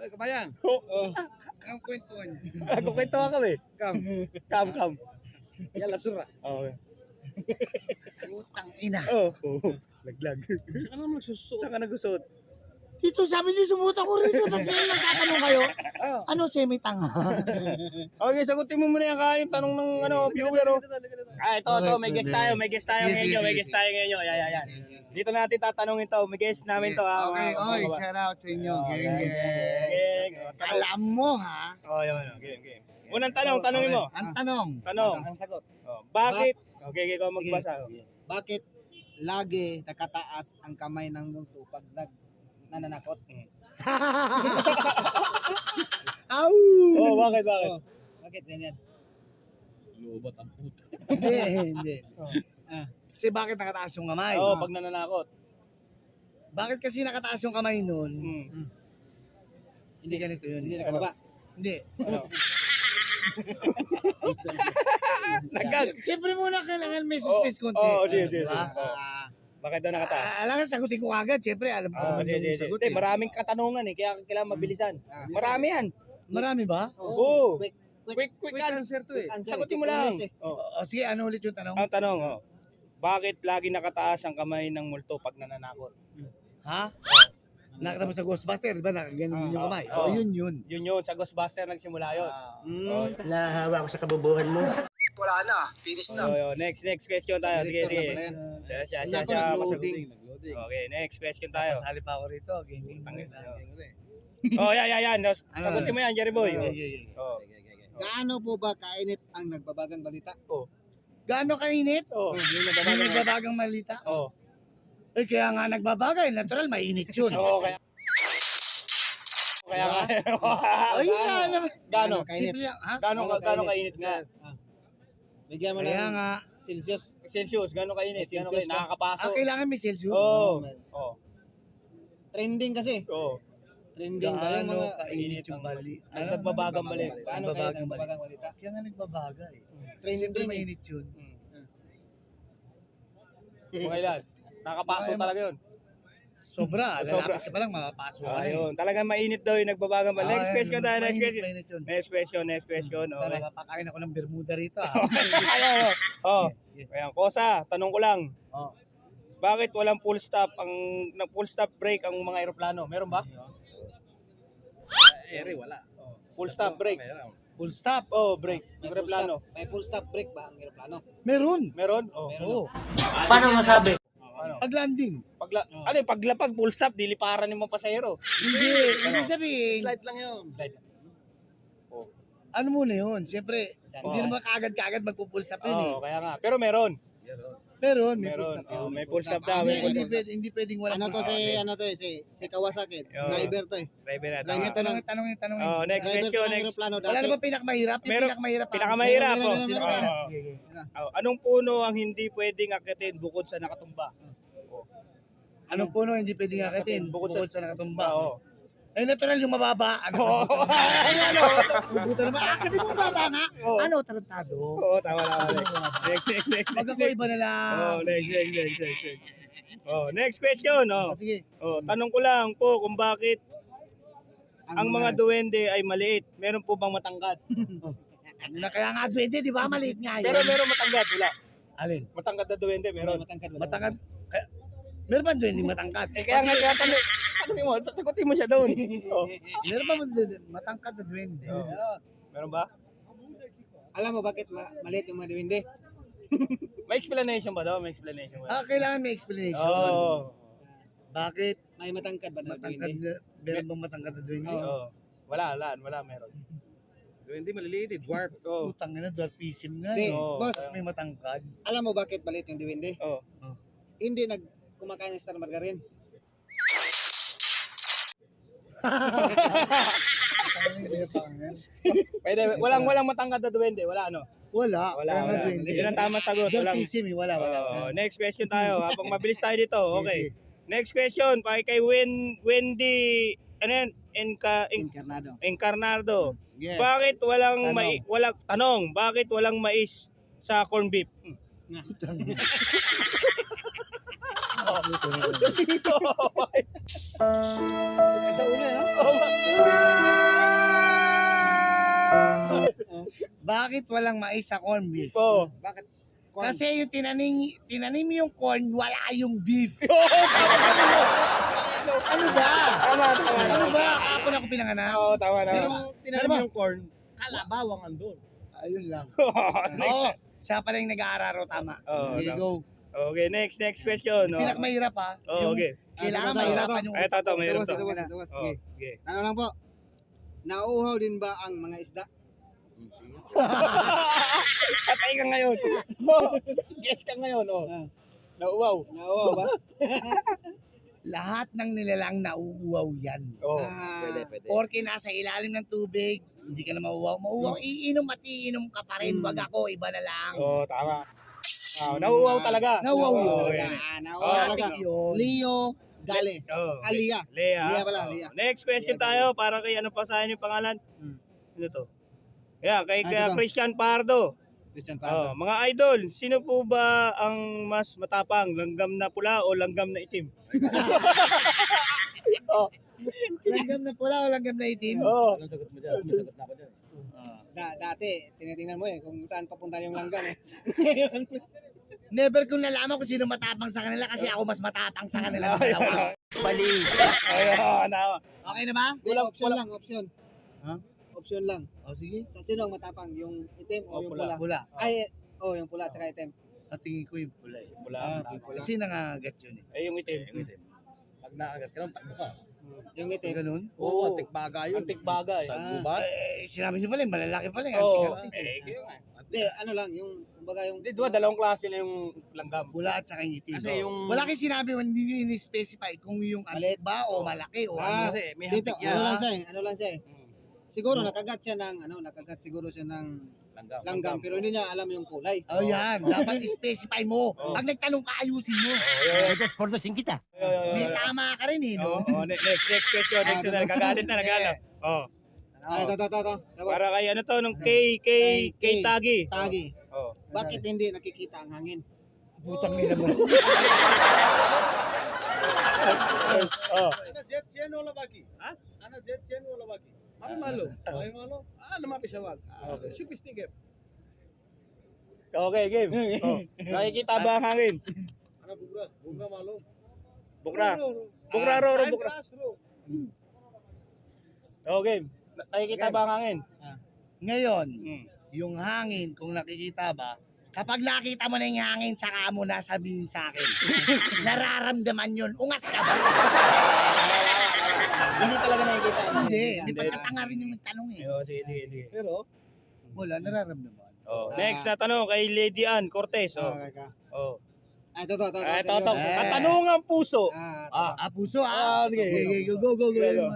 Ay, kabayan. Oh. Anong kwentuhan niya? Kukwento ka kami. Kam. Kam, kam. Yan, lasura. Okay. Putang ina. Oh, oh. Laglag. Ano naman susuot? Saan ka nagusot? Dito sabi niyo sumuta ko rito. Tapos ngayon nagtatanong kayo. Oh. Ano semi-tanga? Okay, sagutin mo muna yung kaya yung tanong ng ano, viewer. Oh. Ah, ito, ito, may guest tayo, may guest tayo ngayon, may guest tayo ngayon. Ayan, ayan, ayan. Dito natin tatanungin to, may guest namin to. ha, Okay, oy, shout out sa inyo. Oh, Geng, Geng. Oh, tanong. Alam mo ha? Oh, yun, yun, game, game. Unang tanong, tanongin mo. Ang tanong. Tanong. Ang sagot. Oh, bakit? Okay, okay, ikaw magbasa. Bakit lagi nakataas ang kamay ng multo pag nag nananakot? Au! Oh, bakit, bakit? Bakit ganyan? Lobot ang puta. Hindi, hindi. Oh. Ah, Kasi bakit nakataas yung kamay? Oo, pag nananakot. Bakit kasi nakataas yung kamay nun? Hmm. Hindi ganito yun. Hindi nakababa. Hindi. Ano? Nagkag. Siyempre muna kailangan may Oh, suspense konti. oh, Diba? sige. Oh. Ah, Bakit daw nakataas? ah, alangan sagutin ko agad. Siyempre, alam ko Oh, sige. sagot. Hindi, eh. maraming katanungan eh, kaya kailangan mabilisan. Ah. Marami yan. Marami ba? Oo. Quick, Quick, quick, Quick an- answer to eh. answer. Sagutin mo lang. Oh. O sige, ano ulit yung tanong? Ang tanong, oh. Bakit lagi nakataas ang kamay ng multo pag nananakot? Ha? Nakita mo sa Ghostbuster, di ba? Nakaganyan din yung kamay. Ah, Oh, oh. yun yun. Yun yun, sa Ghostbuster nagsimula yun. Oh. Nahawa ko sa kabubuhan mo. Wala na. Finish Oh, yun. next, next question tayo. Sige, Director na sige. pala yan. Siya, siya, siya, ko siya. nag-loading. Nag-loading. Okay, next question tayo. Pasali pa ako rito. Gaming. Tangin. Ano? Oh, yan, yan, yan. Sagutin mo yan, Jerry Boy. Oh. Gaano po ba kainit ang nagbabagang balita? Gaano kainit? Oh. Yung nagbabagang malita? Oh. Eh, kaya nga nagbabagay. Natural, mainit yun. Oo, kaya. Kaya nga. Ay, nga naman. Gaano? kainit? Ha? Gaano ka gaano kainit nga? Bigyan mo Kaya ng nga. Celsius. Celsius, gaano kainit? Celsius kainit? ba? Nakakapaso. Ah, kailangan may Celsius. Oh. Oh. Trending kasi. Oh. Trending Gaano mga kainit yung bali? Ang nagbabagang balik. Paano kainit ang Nagbabagang balita? Kaya nga nagbabagay. Siyempre Trending eh. mainit yun. Mga ilan? Nakakapaso Kaya- talaga yun. Sobra. Sobra. Lalapit ka pa lang, makapasok ka na. eh. Ayun. Talagang mainit daw yung nagbabagang balik. Next Ah, question tayo. Next mainit, question. Mainit yun. Next question, next question. Okay. Talaga, pakain ako ng Bermuda rito. ah. Ayun. Oh. Ayan, Kosa, tanong ko lang. Oh. Bakit walang full stop ang na full stop break ang mga eroplano? Meron ba? Ere, wala. Full stop break. Full stop. Oh, break. Yung May full eroplano. stop- May full stop break ba ang aeroplano? Meron. Meron? Oh. Oo. Ano? Pag landing. Pagla ano yung paglapag full stop diliparan ng mga pasahero. Hindi. Ibig sabihin, Slide lang yun. Slide. ano muna yun? Siyempre, hindi Oh. naman kaagad-kaagad magpo-full stop yun eh. Oh, kaya nga. Pero meron. Meron. May Meron. full stop. Oh, may full full stop daw. Ah, full Hindi, stop. pwede, hindi pwedeng wala. Ano to Ah, si okay. ano to eh, si si Kawasaki. Yo. Driver to eh. Driver na. Driver tama. to ng Tanongin, tanongin, tanongin. Oh, next driver question. Next. aeroplano Wala na ba pinakamahirap? Yung Meron- pinakamahirap. ah. Pinakamahirap. Meron, oh. meron, meron, Oh, meron. oh. Okay. Oh, Anong puno ang hindi pwedeng akitin bukod sa nakatumba? Anong puno hindi pwedeng akitin? Bukod Bukod sa- sa, nakatumba. Oo. Eh, natural yung mababa. Ano? Oo. Ano? Bubuta naman. Akitin mo mababa nga. Oo. Ano? Tarantado. Oo, tama na. Next, next, next. Pag ako iba na lang. Oh, next, next, next, next, next. Oh, next question. Oh. Ah, Sige. Oh, tanong ko lang po kung bakit ang mga duwende ay maliit. Meron po bang matangkad? Ano na kaya nga duwende, di ba? Maliit nga yun. Pero meron matangkad, wala. Alin? Matangkad na duwende, meron. matangkad. Matangkad. Kaya, meron ba duwende matangkad? Eh kaya nga kaya tanong, tanongin mo, sagutin mo siya doon. Oh. Meron ba duwende? matangkad na duwende? Oh. Meron ba? Alam mo bakit ma- maliit yung mga duwende? May explanation ba daw? May explanation ba? Ah, kailangan may explanation. Oo. Bakit May matangkad ba na matangkad duwende? na, meron bang matangkad na duwende? Oo. Wala, wala, wala meron. Hindi maliliit eh. Dwarf. Oo. Putang ina, dwarfism nga. Hindi. Oo. boss. May matangkad. Alam mo bakit maliit yung duwende? Oo. Hindi nag kumakain ng star margarine. Pwede, walang walang matangkad na duwende, wala ano? Wala. Wala, wala. Yun ang tamang sagot, walang. Dwarfism eh, wala, wala. Wala. next question tayo. Habang mabilis tayo dito. Okay. Next question, pa kay Wen, Wendy, ano yan? Enka, en, Incarnado. Encarnado. Yeah. Bakit walang Tanong. mai, walang tanong, bakit walang mais sa corn beef? Hmm. Ito ulo, no? Bakit walang mais sa corn beef? Oh. Bakit? Kasi yung tinanim, tinanim yung corn, wala yung beef. ano ba? Tama, tama. Ano ba? Ako na ako pinanganak. Oo, tama, Pero tama. tinanim Ano yung corn, kalabawang andun. Ayun lang. Oo, siya pala yung nag-aararo, tama. Oo, Okay, tama. go. Okay, next, next question. No? Pinakamahirap ha. Oh, yung okay. Kailangan Ah, ito, ito, mahirapan ito. yung Ay, tato, mayroon Ito, to. ito, ito, ito, ito. Oh, okay. Ano lang po? Nauuhaw din ba ang mga isda? Patay ka ngayon. Guess ka ngayon, oh. Ah. Nauwaw. Nauuhaw ba? lahat ng nilalang nauuwaw yan. Oh. Ah, Pwede, pwede. Porke nasa ilalim ng tubig, hindi ka na mauuwaw. Mauuwaw, iinom at iinom ka pa rin. Hmm. Wag ako, iba na lang. Oh, tama. Oh, nauuwaw talaga. Nauuwaw Oh, yun talaga. Ah, Oh, nauuhaw talaga. Yun. Leo Gale. Oh. Alia. Lea. Lea pala, Oh. Lea. Next question tayo para kay ano pa sa yung pangalan? Hmm. Ano to? Yeah, kay Ah, kay ito to. Christian Pardo. Christian Oh, Pardo. mga idol, sino po ba ang mas matapang, langgam na pula o langgam na itim? Langgam na pula o langgam na itim? Oh. Anong sagot mo dyan? Anong sagot na ako dyan? Ah. Da, dati, tinitingnan mo eh kung saan papunta yung langgam eh. Never kong nalaman kung sino matapang sa kanila kasi ako mas matapang sa kanila. dalawa. Bali. Ayun, ano. Okay na ba? Walang- option lang, option. Ha? Option lang. O sige. Sa sino ang matapang? Yung itim o O, yung pula. pula? Pula. Ay, oh, yung pula at saka itim. At tingin ko yung pula eh. Pula. Ah, yung pula. Kasi nangagat yun eh. Eh, yung itim. Yung itim. Pag naagat ka lang, takbo ka. Yung itim. Ganun? Oo, Oo. antik baga yun. Antik bagay. Sa Ah. gubat. Eh, sinabi niyo pala, malalaki pala yung Oo. antik-antik. Eh, kaya nga. Hindi, ano lang, yung, kumbaga yung... Hindi, diba, dalawang klase na yung langgam. Pula at saka yung itim. Kasi yung... Wala kayo sinabi, hindi nyo in-specify kung yung antik ba o malaki o Ah, ano. Kasi may Dito, hantik yan. ano lang siya eh, ano lang siya eh. Hmm. Siguro nakagat siya ng, ano, nakagat siguro siya ng Langgam. langgam, pero hindi niya alam yung kulay. Oh, yan. Dapat i-specify mo. Pag nagtanong ka, ayusin mo. Portosin kita. May tama ka rin eh, no? Oh, next, next question, next question. Nagagalit na, nagalit. Oh. Ah, ito, ito, ito, Para kay ano to, nung kay, kay, kay Kay- Tagi. Tagi. Oh. Bakit hindi nakikita ang hangin? Putang nila mo. Oh. Ano jet chen wala baki? Ha? Ano jet chen wala baki? Ano malo? Ay malo? Ah, lumapi siya wag. Okay. Supistige. Okay, game. Oh. Nakikita ba ang hangin? Ano bugra? Bugra malo. Bukra. Bukra, ro, ro, bukra. Oh, game. Nakikita ba ang hangin? Ngayon, Hmm. yung hangin, kung nakikita ba, kapag nakita mo na yung hangin, saka mo na sabihin sa akin. Nararamdaman yun. Ungas ka ba? Hindi talaga nakikita. Hindi. Hindi pagkatanga rin yung nagtanong eh. Oh, sige, sige, sige. Pero, Wala, nararamdaman. Oh, next na tanong kay Lady Ann Cortez. Oh. Oh. Okay, ka. Oh. Ah, ito, ito, ito. Ah, ito, ito. Puso. Ah. Ah. Ah, puso ah. Sige. Go, go, go, go.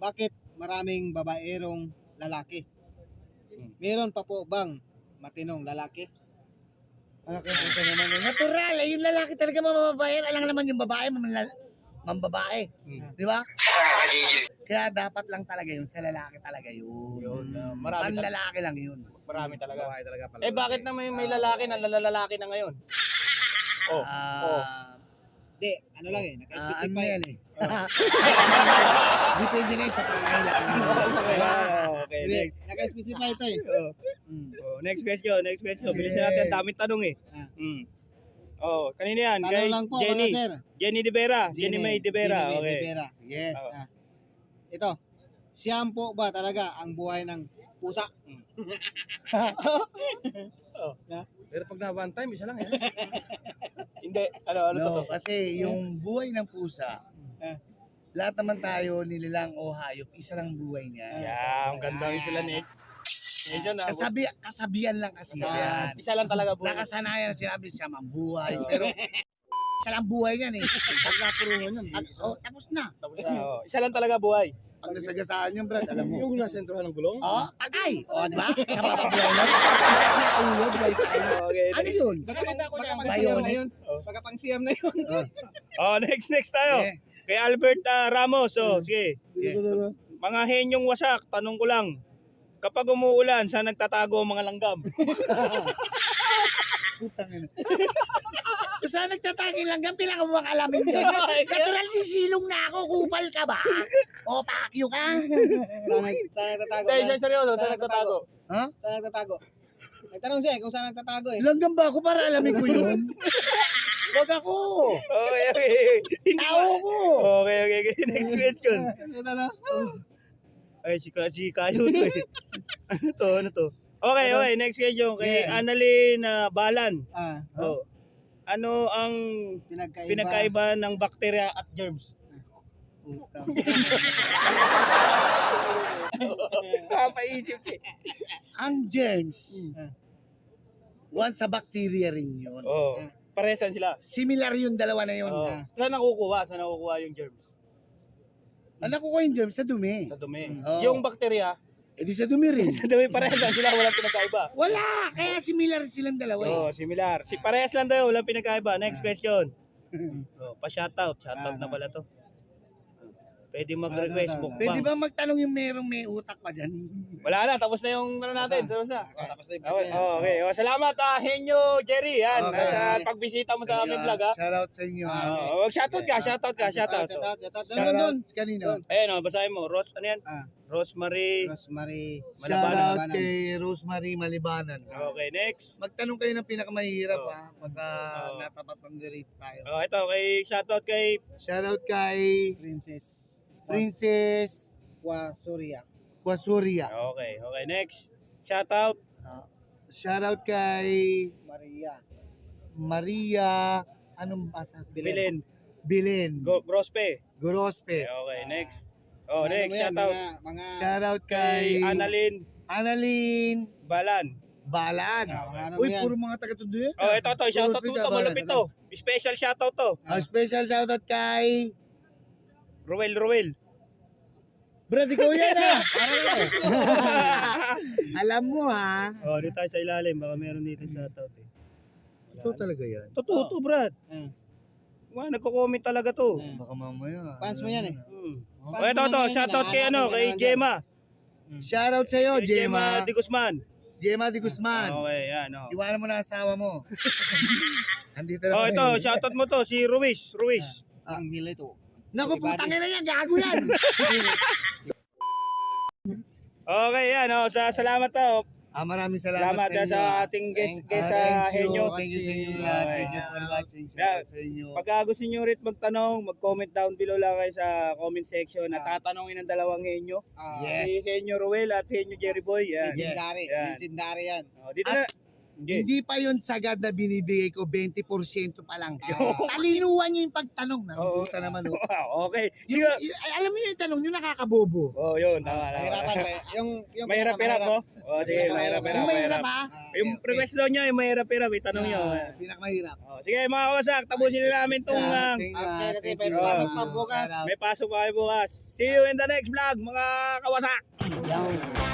Bakit maraming babaerong lalaki? Hmm. Meron pa po bang matinong lalaki? Ano kaya puso naman? Natural, eh, yung lalaki talaga mamababae. Alam naman yung babae, mamala- mambabae. Hmm. Di ba? Kaya dapat lang talaga yun, sa lalaki talaga yun. Yun, ah, marami, tal- Panlalaki lang yun. marami talaga. babae talaga pala. Eh bakit na may, may lalaki na lalalaki na ngayon? Oh. Ah, Hindi, ano lang eh, ah, ano naka-specify. yan eh. Depende na yun sa pangailangan. Oh, okay, Hindi, next. naka-specify ito eh. Oh, oh, next question, next question. Bilisan natin, daming tanong eh. Ah. Mm. Oh, kanina yan, Tanong kay lang po Jenny. mga sir. Jenny De Vera, Jenny, May De Vera. Jenny May okay. De Vera. Sige. Oh. Ito, siyam po ba talaga ang buhay ng pusa? Pero pag na one time, isa lang yan. Hindi, ano, ano to? No, kasi yung buhay ng pusa, Eh. lahat naman tayo, nililang o hayop, isa lang buhay niya. Yeah, ang ganda ng sila ni. Na. Kasabi, kasabihan lang kasi Kasabihan. yan. Isa lang talaga po. Nakasanayan na sinabi siya mambuhay. Oo. Pero isa lang buhay yan eh. Pag napuruhan yan, At, oh, tapos na. Tapos na, oh. Isa lang talaga buhay. Pag nasagasaan yung brad, alam mo. yung nasa sentrohan ng gulong. Oh, patay. Oh, di ba? Sa papabuhay mo. Isa na ulo, buhay. Okay. Ano yun? Nakita ko niya. na yun. Baka pang siyam na yun. Oh, next, next tayo. Kay Albert ah, Ramos. Oh, sige. Yeah. Mga henyong wasak, tanong ko lang. Kapag umuulan, saan nagtatago ang mga langgam? Putang ina. Kung saan nagtataging lang yan, pila ka buwang alamin yan. Natural sisilong na ako, kupal ka ba? O pakyo ka? Saan, nag- saan nagtatago? Dahil siya seryoso, Saan saan nagtatago? Ha? Saan nagtatago? Nagtanong siya eh kung saan nagtatago eh. Langgam ba ako para alamin ko yun? Wag ako. Okay, okay. Hindi Tao ko. Okay, okay, okay. Next question. Ano? Ay, si, si Kayo to eh. ano to, ano to? Okay, okay. Next question. Kay Yeah. Annalyn uh, Balan. Ah, Oh. Ano ang pinagkaiba. pinagkaiba ng bacteria at germs? Papaisip siya. Ang germs, Ah. once sa bacteria rin yun. Oh. Paresan sila. Similar yung dalawa na yun. Oh. Ah. Saan nakukuha? Saan nakukuha yung germs? Ano ko yung germs? Sa dumi. Sa dumi. Oh. Yung bacteria, Eh di sa dumi rin. sa dumi paresan sila, walang pinagkaiba. Wala! Kaya similar silang dalawa eh. Oh, similar. Si parehas lang daw, walang pinagkaiba. Next question. Oh, pa-shoutout. Shoutout na Ah. pala to. Pwede mag-request Ah, book Pwede ba magtanong yung merong may utak pa dyan? Wala na, tapos na yung ano natin. Tapos na. Tapos na yung Okay, oh, okay. Oh, salamat ah, Henyo Jerry. Yan, Okay. sa pagbisita mo sa aming vlog ha. Shout out sa inyo. Ah, ha. Oh, shoutout ka, shoutout ka, Shoutout, shoutout. shoutout, shoutout. Shout Doon, doon. out kanino? Ayan oh, basahin mo. Rose, ano yan? Ah. Rosemary. Rosemary. Shout Malabanan. out kay Rosemary Malibanan. Okay, next. Magtanong kayo ng pinakamahirap Oh. ha. Pagka Oh. natapat ng direct tayo. Oh, ito kay shoutout kay Shout out kay Princess. Princess Wasuria. Kwasuria. Okay, okay, next. Shoutout Shout out kay Maria. Maria anong basa? Bilin. Bilin. Go, Grospe. Gorospe. Okay, next. Oh, Ano next mo yan, shoutout Mga, mga, Shout out kay kay Annalyn Annalyn Balan. Balan. Ah, mga ano Uy, yan. puro mga taga-tundo yan. Oh, ito to, shoutout mo Grospe to, ka, malapit to. Special shoutout to. Ah, special shout out kay Ruel, Ruel. Brad, ikaw yan ah. Alam mo ha. oh, dito tayo sa ilalim, baka meron dito shoutout eh. Ito talaga yan. Totoo to, Brad. Ah. Wow, nagko-comment talaga to. Ah. Baka mamaya. Fans mo yan eh. Hmm. Fans Oh, ito mo to, yan, shoutout kay ano, hinahanapin ka kay dyan. Gemma. Shout out sa'yo, Kay Gemma Gemma. Di Guzman. Gemma Di Guzman. Okay, yan, oh. Iwanan mo na ang asawa mo. Andito na Oh, kami. ito, shoutout mo to, si Ruiz, Ruiz. Ang hila ito. Naku, putang ina yan, gago yan. Okay, yan, oh, sa salamat to. ah, maraming salamat, Salamat sa sa ah. ating guest, Thank- guest sa. Henyo. Thank you sa inyo lahat. Thank you for watching. Sa inyo. Pagka gusto nyo rin magtanong, mag-comment down below lang kayo sa comment section at Ah. tatanungin ng dalawang henyo. Ah, Yes. Si Henyo Ruel at Henyo Jerry Boy. Yan. Legendary. Yan. Legendary yan. Oh, dito na. Okay. Hindi pa yon sagad na binibigay ko, 20% pa lang. Ah. Talinuan niyo yung pagtanong. Oo. Nakuta naman. Oh. Okay. Yung, Sige. y- alam mo yung tanong nyo, nakakabobo. Oh, yun. Tama, tama. Mahirapan. may- Yung, yung Mahirap-hirap, no? Oh, sige, mahirap-hirap. Yung mahirap mahirap. ha? Ah, Yung request daw niya, yung mahirap-hirap. Itanong nyo. Ah, Pinakamahirap. Oh, sige, mga kawasak, tapusin na namin itong ah, inyo, Okay, ah. kasi Thank may you. pasok pa Ah, bukas. may pasok pa kayo bukas. See you in the next vlog, mga kawasak! Yan.